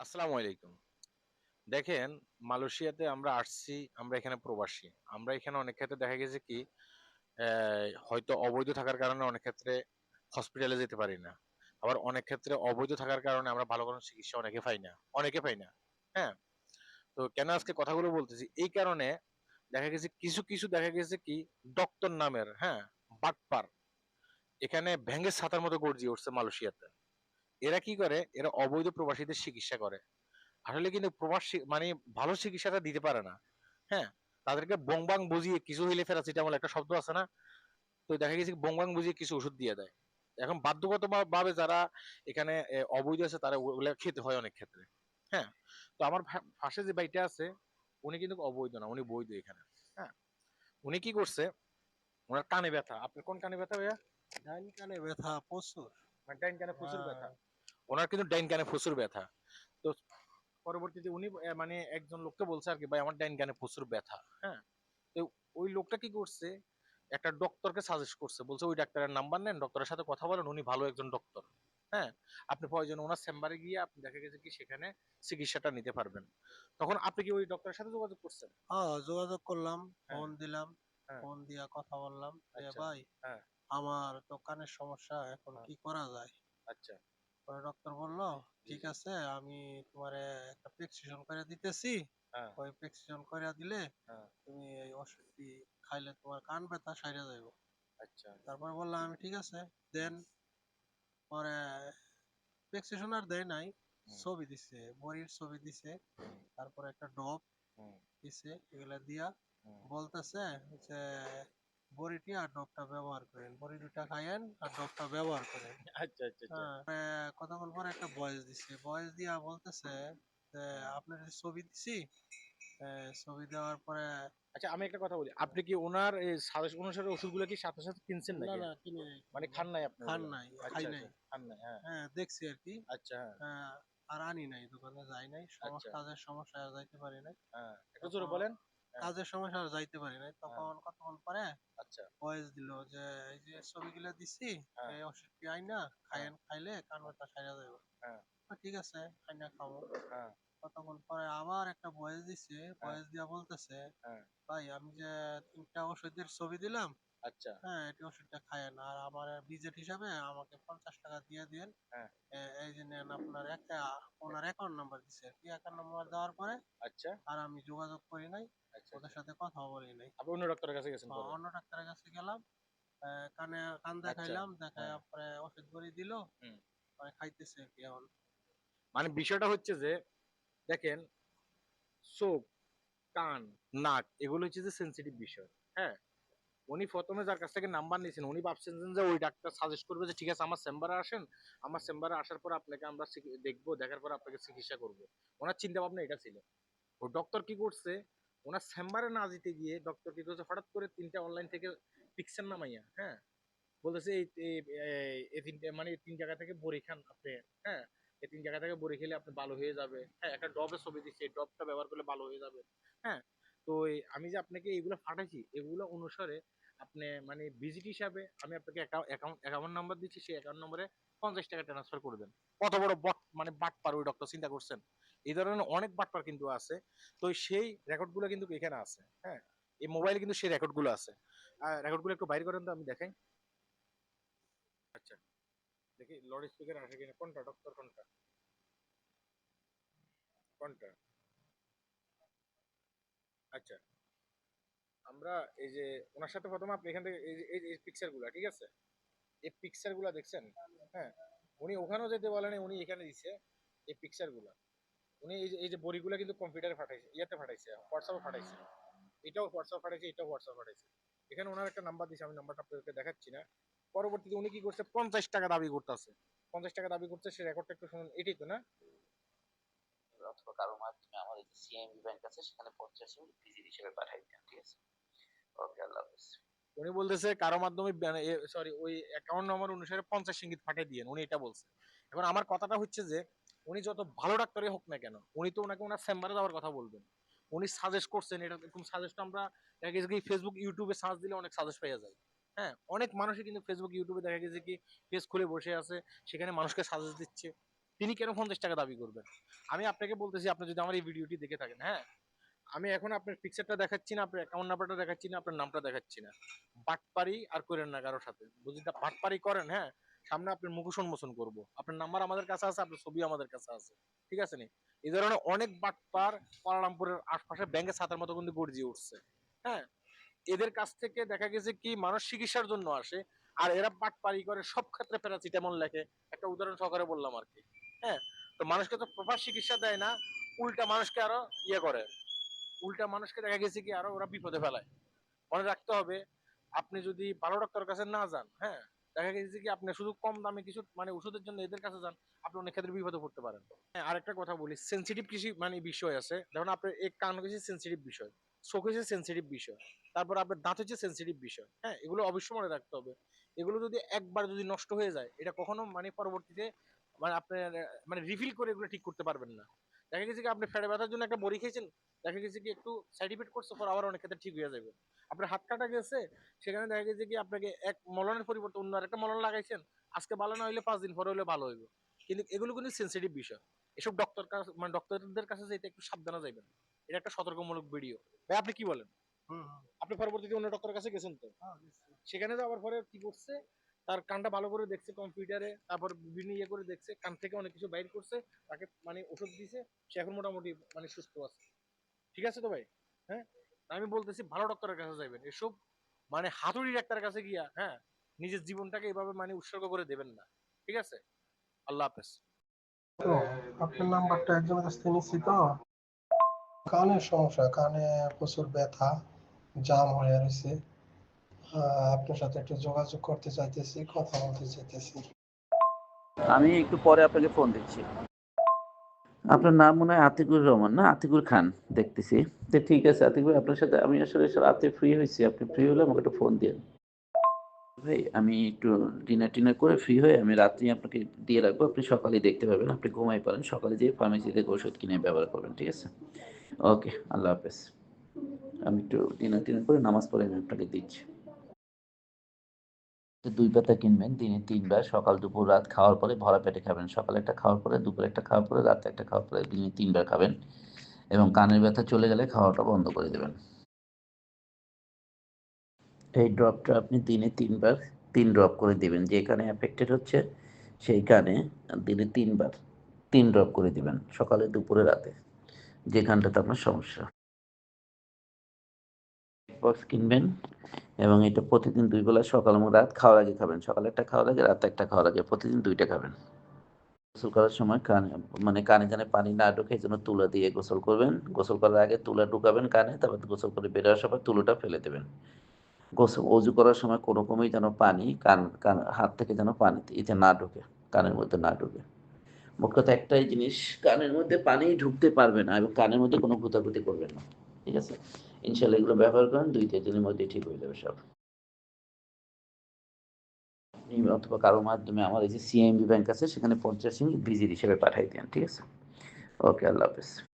আসসালামু আলাইকুম। দেখেন, মালয়েশিয়াতে আমরা আসছি, আমরা এখানে প্রবাসী। আমরা এখানে অনেক ক্ষেত্রে দেখা গেছে কি হয়তো অবৈধ থাকার কারণে অনেক ক্ষেত্রে হসপিটালে যেতে পারি না। আবার অনেক ক্ষেত্রে অবৈধ থাকার কারণে আমরা ভালো কোনো চিকিৎসা অনেকে পাই না। অনেকে পাই না হ্যাঁ? তো কেন আজকে কথাগুলো বলতেছি? এই কারণে দেখা গেছে কিছু কিছু দেখা গেছে কি ডক্টর নামের হ্যাঁ বাটপার। এখানে ভেঙ্গে ছাতার মতো গর্জিয়ে উঠছে মালয়েশিয়াতে। এরা কি করে? এরা অবৈধ প্রবাসীদের চিকিৎসা করে। আসলে কিন্তু প্রবাসী মানে ভালো চিকিৎসাটা দিতে পারে না। হ্যাঁ? তাদেরকে বংবাং বুঝিয়ে কিছু হইলে প্যারাসিটামল একটা শব্দ আছে না? তো দেখা গেছে বংবাং বুঝিয়ে কিছু ওষুধ দিয়ে দেয়। এখন বাধ্যগত ভাবে যারা এখানে অবৈধ আছে তারা ওগুলা খেতে হয় অনেক ক্ষেত্রে। হ্যাঁ? তো আমার পাশে যে ভাইটা আছে উনি কিন্তু অবৈধ না উনি বৈধ এখানে। হ্যাঁ? উনি কি করছে? ওনার কানে ব্যথা। আপনার কোন কানে ব্যথা ভাইয়া? ডাইন কানে ব্যথা প্রচুর। ডাইন কানে প্রচুর হ্যাঁ। ব্যথা। ওনার কিন্তু ডাইন কানে প্রচুর ব্যথা। তো পরবর্তীতে উনি মানে একজন লোককে বলছে আর কি ভাই আমার ডাইন কানে প্রচুর ব্যথা। হ্যাঁ? তো ওই লোকটা কি করছে একটা ডক্টরকে সাজেস্ট করছে। বলছে ওই ডাক্তারের নাম্বার নেন ডক্টরের সাথে কথা বলেন উনি ভালো একজন ডক্টর। হ্যাঁ? আপনি প্রয়োজন ওনার চেম্বারে গিয়ে আপনি দেখা গেছে কি সেখানে চিকিৎসাটা নিতে পারবেন। তখন আপনি কি ওই ডক্টরের সাথে যোগাযোগ করছেন? হ্যাঁ যোগাযোগ করলাম হ্যাঁ। ফোন দিলাম হ্যাঁ। ফোন দিয়া কথা বললাম আচ্ছা, ভাই হ্যাঁ। আমার তো কানের সমস্যা এখন। কি করা যায়? আচ্ছা। পরে ডক্টর বলল ঠিক আছে আমি তোমারে একটা প্রেসক্রিপশন করে দিতেছি। হ্যাঁ। ওই প্রেসক্রিপশন করে দিলে হ্যাঁ। তুমি এই ওষুধটি খাইলে তোমার কান ব্যথা সাইরে যাইব। আচ্ছা তারপর বললাম আমি ঠিক আছে দেন। পরে প্রেসক্রিপশন আর দেয় নাই ছবি দিছে বড়ির ছবি দিছে। তারপরে একটা ডব দিছে এগুলা দিয়া বলতেছে যে বড়িটি আর ডবটা ব্যবহার করেন। বড়ি দুটা খাইয়েন আর ডবটা ব্যবহার করেন। আচ্ছা আচ্ছা আচ্ছা। হ্যাঁ কতক্ষণ পরে একটা ভয়েস দিছে। ভয়েস দিয়া বলতেছে যে আপনার ছবি দিছি ছবি দেওয়ার পরে আচ্ছা আমি একটা কথা বলি। আপনি কি ওনার সাজেশন অনুসারে ওষুধগুলো কি সাথে সাথে কিনছেন না নাকি? না কিনে নাই, মানে খান নাই আপনি খান নাই আচ্ছা, খাই নাই। খান নাই হ্যাঁ। হ্যাঁ দেখছি আর কি। আচ্ছা হ্যাঁ। আর আনি নাই দোকানে যাই নাই। সমস্যা। কাজের সমস্যা যাইতে পারি নাই। হ্যাঁ একটু জোরে বলেন। কাজের সময় আর যাইতে পারি নাই। তখন কতক্ষণ পরে আচ্ছা। ভয়েস দিল যে এই যে ছবিগুলো দিছি এই ওষুধ কি আই না খাইয়েন খাইলে কান ব্যথা সাইরা যাবে হ্যাঁ। ঠিক আছে আইনা খাব। হ্যাঁ। কতক্ষণ পরে আবার একটা ভয়েস দিছে ভয়েস দিয়া বলতেছে হ্যাঁ। ভাই আমি যে তিনটা ওষুধের ছবি দিলাম আচ্ছা। হ্যাঁ এই ওষুধটা খায়েন আর আমার বিজেট হিসাবে আমাকে পঞ্চাশ টাকা দিয়ে দিন। হ্যাঁ। এই যে নেন আপনার একটা ওনার অ্যাকাউন্ট নাম্বার দিছে। কি অ্যাকাউন্ট নাম্বার দেওয়ার পরে আচ্ছা। আর আমি যোগাযোগ করি নাই আচ্ছা ওদের সাথে কথা বলি নাই। আপনি অন্য ডক্টরের কাছে গেছেন? অন্য ডাক্তারের কাছে গেলাম কানে কান দেখাইলাম দেখায় পরে ওষুধ বড়ি দিল আচ্ছা। খাইতেছে কি এখন। মানে বিষয়টা হচ্ছে যে দেখেন চোখ কান নাক এগুলো হচ্ছে যে সেন্সিটিভ বিষয় হ্যাঁ? উনি প্রথমে যার কাছ থেকে নাম্বার নিয়েছেন, উনি ভাবছেন যে ওই ডাক্তার সাজেস্ট করবে যে, ঠিক আছে, আমার চেম্বারে আসেন। আমার চেম্বারে আসার পর আপনাকে আমরা দেখব, দেখার পর আপনাকে চিকিৎসা করব। ওনার চিন্তা ভাবনা এটা ছিল। ও ডক্টর কি করছে? ওনার চেম্বারে না যেতে গিয়ে ডক্টর কি করছে? হঠাৎ করে তিনটা অনলাইন থেকে পিকচার নামাইয়া হ্যাঁ? বলতেছে, এই তিনটা মানে তিন জায়গা থেকে বড়ি খান আপনি হ্যাঁ? এই তিন জায়গা থেকে বড়ি খেলে আপনি ভালো হয়ে যাবে। হ্যাঁ একটা ডবের ছবি দিচ্ছে, এই ডবটা ব্যবহার করলে ভালো হয়ে যাবে। হ্যাঁ? তো আমি যে আপনাকে এইগুলো পাঠাইছি, এগুলো অনুসারে আপনি মানে ভিজিট হিসাবে আমি আপনাকে অ্যাকাউন্ট অ্যাকাউন্ট নাম্বার দিচ্ছি, সেই অ্যাকাউন্ট নম্বরে পঞ্চাশ টাকা ট্রান্সফার করে দেন। কত বড় বট মানে বাটপার ওই ডক্টর চিন্তা করছেন? এই ধরনের অনেক বাটপার কিন্তু আছে। তো সেই রেকর্ডগুলো কিন্তু এখানে আছে হ্যাঁ? এই মোবাইলে কিন্তু সেই রেকর্ডগুলো আছে। রেকর্ডগুলো একটু বাইর করেন তো, আমি দেখাই। আচ্ছা দেখি লড স্পিকার আসে কিনা, কোনটা ডক্টর কোনটা? কোনটা? আচ্ছা। আমরা এই যে ওনার সাথে প্রথমে আপনি এখান থেকে এই এই এই পিকচারগুলা, ঠিক আছে? এই পিকচারগুলা দেখছেন? হ্যাঁ? উনি ওখানেও যেতে বলেন উনি এখানে দিছে এই পিকচারগুলা। উনি এই যে এই যে বড়িগুলা কিন্তু কম্পিউটারে পাঠাইছে, ইয়াতে পাঠাইছে হোয়াটসঅ্যাপে পাঠাইছে। এটাও হোয়াটসঅ্যাপ পাঠাইছে, এটাও হোয়াটসঅ্যাপ পাঠাইছে। এখানে ওনার একটা নাম্বার দিছে, আমি নাম্বারটা আপনাদেরকে দেখাচ্ছি না। পরবর্তীতে উনি কি করছে, পঞ্চাশ টাকা দাবি করতেছে। পঞ্চাশ টাকা দাবি করছে সে রেকর্ডটা একটু শুনুন। এটাই তো না? কারও মাধ্যমে আমাদের যে সিএমবি ব্যাংক আছে, সেখানে পঞ্চাশ ভিজিট হিসেবে পাঠাই দেন ঠিক আছে? ওকে, আল্লাহ উনি বলতেছে, কারও মাধ্যমে সরি ওই অ্যাকাউন্ট নম্বর অনুসারে পঞ্চাশ ইঙ্গিত পাঠিয়ে উনি এটা বলছে। এখন আমার কথাটা হচ্ছে যে, উনি যত ভালো ডাক্তারই হোক না কেন, উনি তো ওনাকে ওনার চেম্বারে যাওয়ার কথা বলবেন। উনি সাজেস্ট করছেন, এটা এরকম সাজেস্ট আমরা দেখা গেছে কি ফেসবুক ইউটিউবে সার্চ দিলে অনেক সাজেস্ট পাওয়া যায়। হ্যাঁ অনেক মানুষই কিন্তু ফেসবুক ইউটিউবে দেখা গেছে কি পেজ খুলে বসে আছে, সেখানে মানুষকে সাজেস্ট দিচ্ছে। তিনি কেন পঞ্চাশ টাকা দাবি করবেন? আমি আপনাকে বলতেছি, আপনি যদি আমার এই ভিডিওটি দেখে থাকেন হ্যাঁ? আমি এখন আপনার পিকচারটা দেখাচ্ছি না, আপনার অ্যাকাউন্ট নাম্বারটা দেখাচ্ছি না, আপনার নামটা দেখাচ্ছি না। বাটপারি আর করেন না কারোর সাথে। যদি বাটপারি করেন হ্যাঁ? সামনে আপনার মুখ উন্মোচন করব। আপনার নাম্বার আমাদের কাছে আছে, আপনার ছবি আমাদের কাছে আছে। ঠিক আছে নি? এই ধরনের অনেক বাটপার কুয়ালালামপুরের আশপাশে ব্যাংকে ছাতার মতো কিন্তু গর্জিয়ে উঠছে। হ্যাঁ? এদের কাছ থেকে দেখা গেছে কি, মানুষ চিকিৎসার জন্য আসে, আর এরা বাটপারি করে, সব ক্ষেত্রে প্যারাসিটামল লেখে। একটা উদাহরণ সহকারে বললাম আর কি। হ্যাঁ? তো মানুষকে তো প্রপার চিকিৎসা দেয় না, উল্টা মানুষকে আরও ইয়ে করে। উল্টা মানুষকে দেখা গেছে কি আরও ওরা বিপদে ফেলায়। মনে রাখতে হবে, আপনি যদি ভালো ডাক্তারের কাছে না যান হ্যাঁ? দেখা গেছে কি আপনি শুধু কম দামে কিছু মানে ওষুধের জন্য এদের কাছে যান, আপনি অনেক ক্ষেত্রে বিপদে পড়তে পারেন। হ্যাঁ আরেকটা কথা বলি সেন্সিটিভ কিছু মানে বিষয় আছে। যেমন আপনার এক কান হচ্ছে সেনসিটিভ বিষয় চোখ হচ্ছে সেনসিটিভ বিষয়, তারপর আপনার দাঁত হচ্ছে সেনসিটিভ বিষয় হ্যাঁ? এগুলো অবশ্যই মনে রাখতে হবে। এগুলো যদি একবার যদি নষ্ট হয়ে যায়, এটা কখনো মানে পরবর্তীতে মানে আপনার মানে রিফিল করে এগুলো ঠিক করতে পারবেন না। দেখা গেছে কি আপনি ফেটে ব্যথার জন্য একটা বড়ি খেয়েছেন দেখা গেছে কি একটু সাইড ইফেক্ট করছে পর আবার অনেক ক্ষেত্রে ঠিক হয়ে যাবে। আপনার হাত কাটা গেছে সেখানে দেখা গেছে কি আপনাকে এক মলনের পরিবর্তে অন্য একটা মলন লাগাইছেন আজকে ভালো না হইলে পাঁচ দিন পরে হইলে ভালো হইবে। কিন্তু এগুলো কিন্তু সেন্সিটিভ বিষয়। এসব ডক্টর মানে ডক্টরদের কাছে যেতে একটু সাবধানে যাবেন এটা একটা সতর্কমূলক ভিডিও ভাই আপনি কি বলেন? আপনি পরবর্তীতে অন্য ডক্টরের কাছে গেছেন তো? হ্যাঁ। সেখানে যাওয়ার পরে কি করছে? তার কানটা ভালো করে দেখছে কম্পিউটারে তারপর বিভিন্ন ইয়ে করে দেখছে, কান থেকে অনেক কিছু বাইর করছে, তাকে মানে ওষুধ দিছে, সে এখন মোটামুটি মানে সুস্থ আছে। ঠিক আছে তো ভাই? হ্যাঁ? আমি বলতেছি ভালো ডক্টরের কাছে যাবেন এসব মানে হাতুড়ি ডাক্তারের কাছে গিয়া হ্যাঁ নিজের জীবনটাকে এভাবে মানে উৎসর্গ করে দেবেন না। ঠিক আছে? আল্লাহ হাফেজ। আপনার নাম্বারটা একজনের কাছ থেকে নিচ্ছি তো? কানের সমস্যা, কানে প্রচুর ব্যথা, জাম হয়ে রয়েছে। আপনার সাথে একটু যোগাযোগ করতে চাইতেছি, কথা বলতে চাইতেছি। আমি একটু পরে আপনাকে ফোন দিচ্ছি। আপনার নাম মনে হয় আতিকুর রহমান না? আতিকুর খান দেখতেছি। তো ঠিক আছে, আতিকুর আপনার সাথে আমি আসলে রাতে ফ্রি হয়েছি। আপনি ফ্রি হলে আমাকে একটু ফোন দিন ভাই, আমি একটু ডিনার টিনার করে ফ্রি হয়ে আমি রাত্রি আপনাকে দিয়ে রাখব। আপনি সকালে দেখতে পাবেন। আপনি ঘুমাই পারেন। সকালে যেয়ে ফার্মেসি থেকে ওষুধ কিনে ব্যবহার করবেন, ঠিক আছে? ওকে আল্লাহ হাফেজ। আমি একটু ডিনার টিনার করে নামাজ পড়ে আমি আপনাকে দিচ্ছি। দুই পাতা কিনবেন, দিনে তিনবার, সকাল, দুপুর, রাত খাওয়ার পরে ভরা পেটে খাবেন। সকালে একটা খাওয়ার পরে, দুপুরে একটা খাওয়ার পরে, রাতে একটা খাওয়ার পরে দিনে তিনবার খাবেন এবং কানের ব্যথা চলে গেলে খাওয়াটা বন্ধ করে দেবেন। এই ড্রপটা আপনি দিনে তিনবার, তিন ড্রপ করে দিবেন। যে কানে অ্যাফেক্টেড হচ্ছে, সেই কানে দিনে তিনবার, তিন ড্রপ করে দিবেন, সকালে, দুপুরে, রাতে। যেখানটাতে আপনার সমস্যা। বক্স কিনবেন এবং এটা প্রতিদিন দুই বেলা সকাল এবং রাত খাওয়ার আগে খাবেন। সকালে একটা খাওয়ার আগে, রাতে একটা খাওয়ার আগে প্রতিদিন দুইটা খাবেন। গোসল করার সময় কানে মানে কানে জানে পানি না ঢোকে এই জন্য তুলা দিয়ে গোসল করবেন। গোসল করার আগে তুলা ঢুকাবেন কানে, তারপর গোসল করে বেরোয়ার সময় তুলোটা ফেলে দেবেন। গোসল অজু করার সময় কোনো রকমই যেন পানি কান কান, হাত থেকে যেন পানি এতে না ঢোকে, কানের মধ্যে না ঢোকে। মুখ্য কথা একটাই জিনিস, কানের মধ্যে পানি ঢুকতে পারবে না এবং কানের মধ্যে কোনো গুতাগুতি করবেন না। ঠিক আছে? ইনশাল্লাহ এগুলো ব্যবহার করেন, দুই তিন দিনের মধ্যে ঠিক হয়ে যাবে সব। অথবা কারোর মাধ্যমে আমার এই যে সিএমবি ব্যাংক আছে, সেখানে পঞ্চাশ ইঞ্চ ভিজিট হিসেবে পাঠাই দেন, ঠিক আছে? ওকে, আল্লাহ হাফেজ।